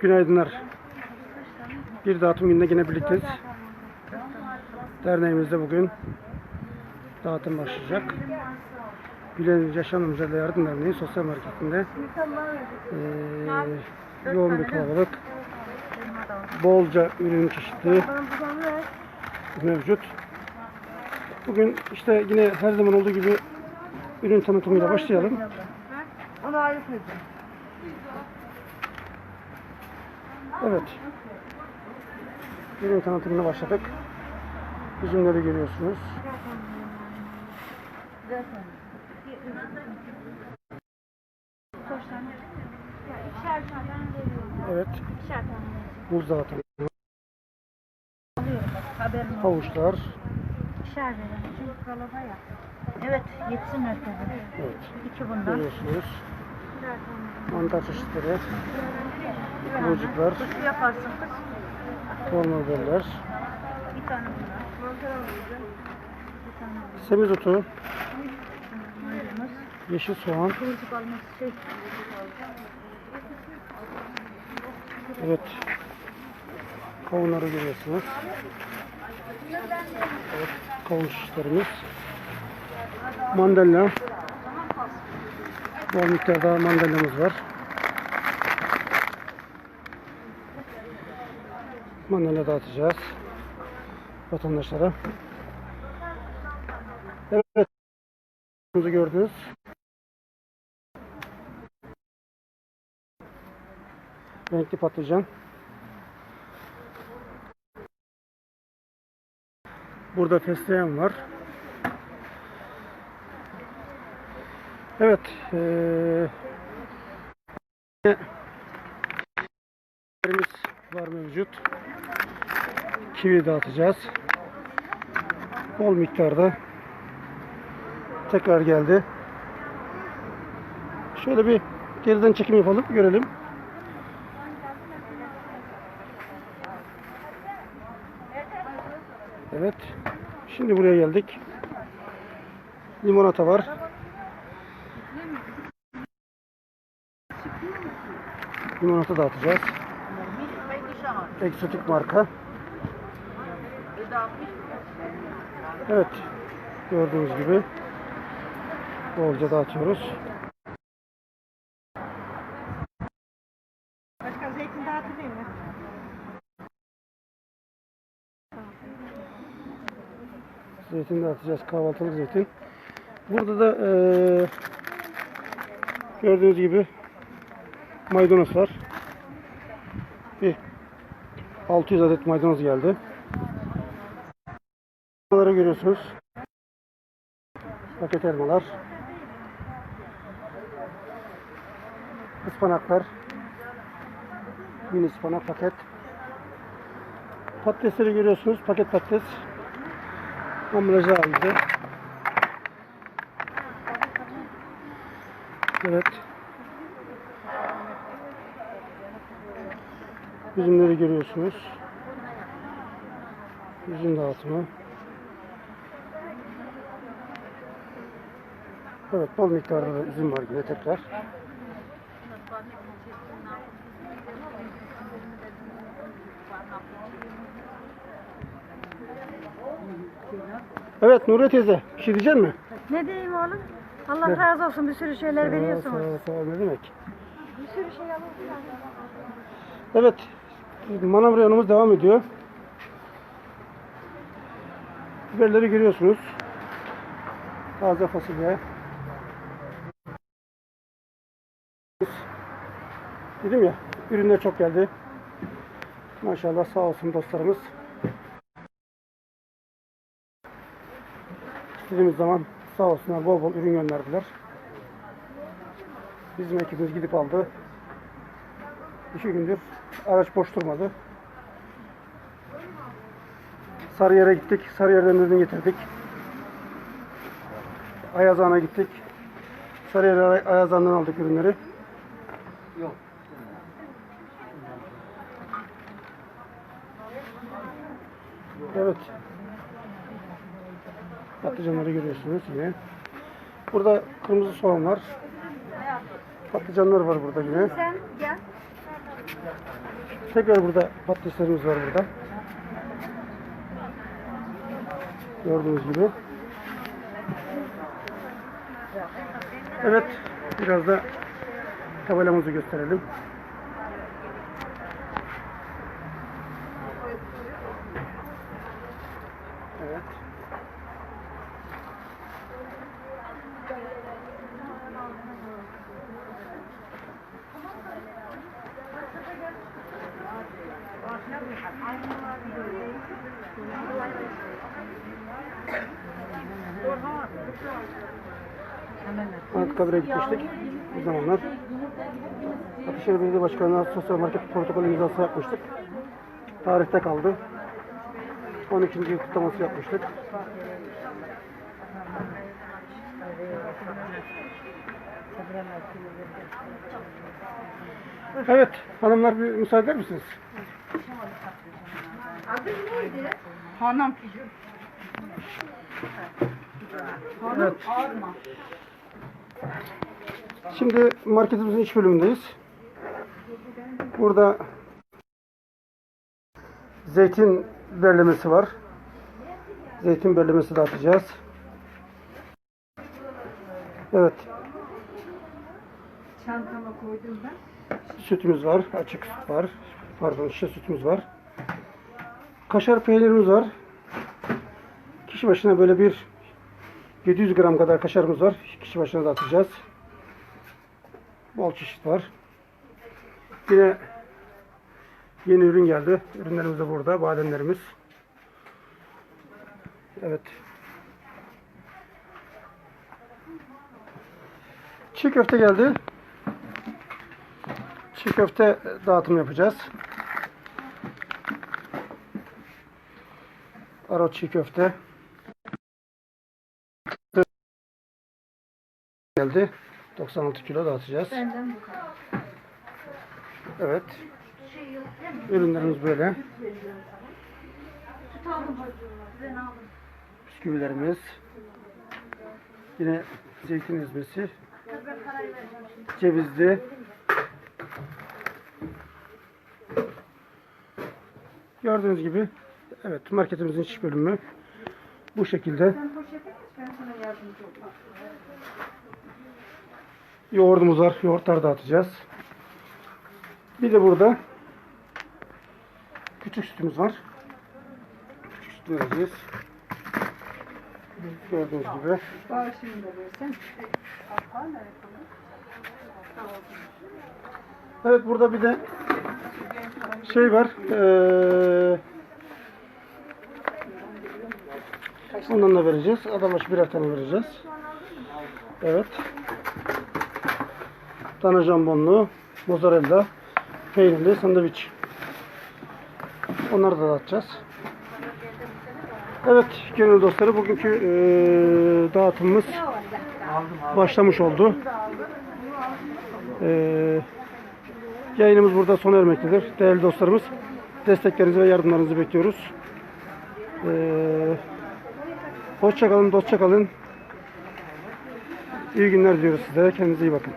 Günaydınlar. Bir dağıtım gününde yine birlikteyiz. Derneğimizde bugün dağıtım başlayacak. Gülen Yaşam Mücadele Yardım Derneği Sosyal Marketinde eee, yoğun bir kalabalık. Bolca ürün çeşitli mevcut. Bugün işte yine her zaman olduğu gibi ürün tanıtımıyla başlayalım. Onu ayrı koyacağım. Evet. Ürün tanıtımına başladık. Üzümleri görüyorsunuz. Evet. Muz dağıtımı. Havuçlar. İkişer veriyorum. Çünkü kalaba ya. Evet yetsin herkese. Evet. İki bundan. Görüyorsunuz. Mantar çeşitleri. Kıvırcıklar. Kız yaparsın kız. Tornavidalar. Bir tane. Semizotu. Yeşil soğan. Kıvırcık almak şey. Evet. Kavunları görüyorsunuz. Evet. Kavun şişlerimiz. Mandalina. Bol miktarda mandalinamız var. Mandalina dağıtacağız. Vatandaşlara. Evet. Gördünüz. Renkli patlıcan. Burada fesleğen var. Evet. ürünlerimiz var mevcut. Kivi dağıtacağız. Bol miktarda tekrar geldi. Şöyle bir geriden çekim yapalım, görelim. Evet. Şimdi buraya geldik. Limonata var. Limonata dağıtacağız. Eksotik marka. Evet. Gördüğünüz gibi bolca dağıtıyoruz. Başka zeytin dağıtayım mı? Zeytin dağıtacağız. Kahvaltılık zeytin. Burada da eee, gördüğünüz gibi maydanoz var. Bir 600 adet maydanoz geldi. Görüyorsunuz. Paket elmalar. Ispanaklar. Mini ıspanak paket. Patatesleri görüyorsunuz. Paket patates. Ambalajı halinde. Evet. Üzümleri görüyorsunuz. Üzüm dağıtımı. Evet, bol miktarda da üzüm var yine tekrar. Evet Nuriye teyze, bir şey diyecek mi? Ne diyeyim oğlum? Allah razı olsun bir sürü şeyler veriyorsunuz. Sağ ol, sağ ol, ne demek? Bir sürü şey alıyorsunuz. Evet, manavra yanımız devam ediyor. Biberleri görüyorsunuz. Taze fasulye. Dedim ya, ürünler çok geldi. Maşallah sağ olsun dostlarımız. İstediğimiz zaman sağ olsunlar bol bol ürün gönderdiler. Bizim ekibimiz gidip aldı. İki gündür araç boş durmadı. Sarıyer'e gittik. Sarıyer'den ürün getirdik. Ayazan'a gittik. Sarıyer Ayazan'dan aldık ürünleri. Evet. Patlıcanları görüyorsunuz yine. Burada kırmızı soğan var. Patlıcanlar var burada yine. Sen gel. Tekrar burada patateslerimiz var burada. Gördüğünüz gibi. Evet, biraz da tabelamızı gösterelim. Evet. Anıtkabir'e gitmiştik bu zamanlar. Ataşehir Belediye Başkanı'na sosyal market protokol imzası yapmıştık. Tarihte kaldı. 12. yıl kutlaması yapmıştık. Evet, hanımlar bir müsaade eder misiniz? Hanım. Evet. Şimdi marketimizin iç bölümündeyiz. Burada zeytin berlemesi var. Zeytin berlemesi dağıtacağız. Evet. Çantama koydum ben. Sütümüz var. Açık süt var. Pardon şişe sütümüz var. Kaşar peynirimiz var. Kişi başına böyle bir 700 gram kadar kaşarımız var. Kişi başına dağıtacağız. Bol çeşit var. Yine yeni ürün geldi. Ürünlerimiz de burada. Bademlerimiz. Evet. Çiğ köfte geldi. Çiğ köfte dağıtım yapacağız. Arot çiğ köfte. Geldi. 96 kilo dağıtacağız. Benden bu kadar. Evet. Ürünlerimiz böyle. Bisküvilerimiz. Yine zeytin ezmesi. Cevizli. Gördüğünüz gibi evet marketimizin iç bölümü bu şekilde. Yoğurdumuz var. Yoğurtlar dağıtacağız. Bir de burada küçük sütümüz var. Küçük süt vereceğiz. Gördüğünüz gibi. Bağışını da versen. Evet burada bir de şey var. Eee ondan da vereceğiz. Adam başı birer tane vereceğiz. Evet. Dana jambonlu, mozzarella, peynirli sandviç. Onları da dağıtacağız. Evet gönül dostları bugünkü eee, dağıtımımız başlamış oldu. Eee Yayınımız burada sona ermektedir. Değerli dostlarımız, desteklerinizi ve yardımlarınızı bekliyoruz. Ee, hoşça kalın, dostça kalın. İyi günler diliyoruz size. Kendinize iyi bakın.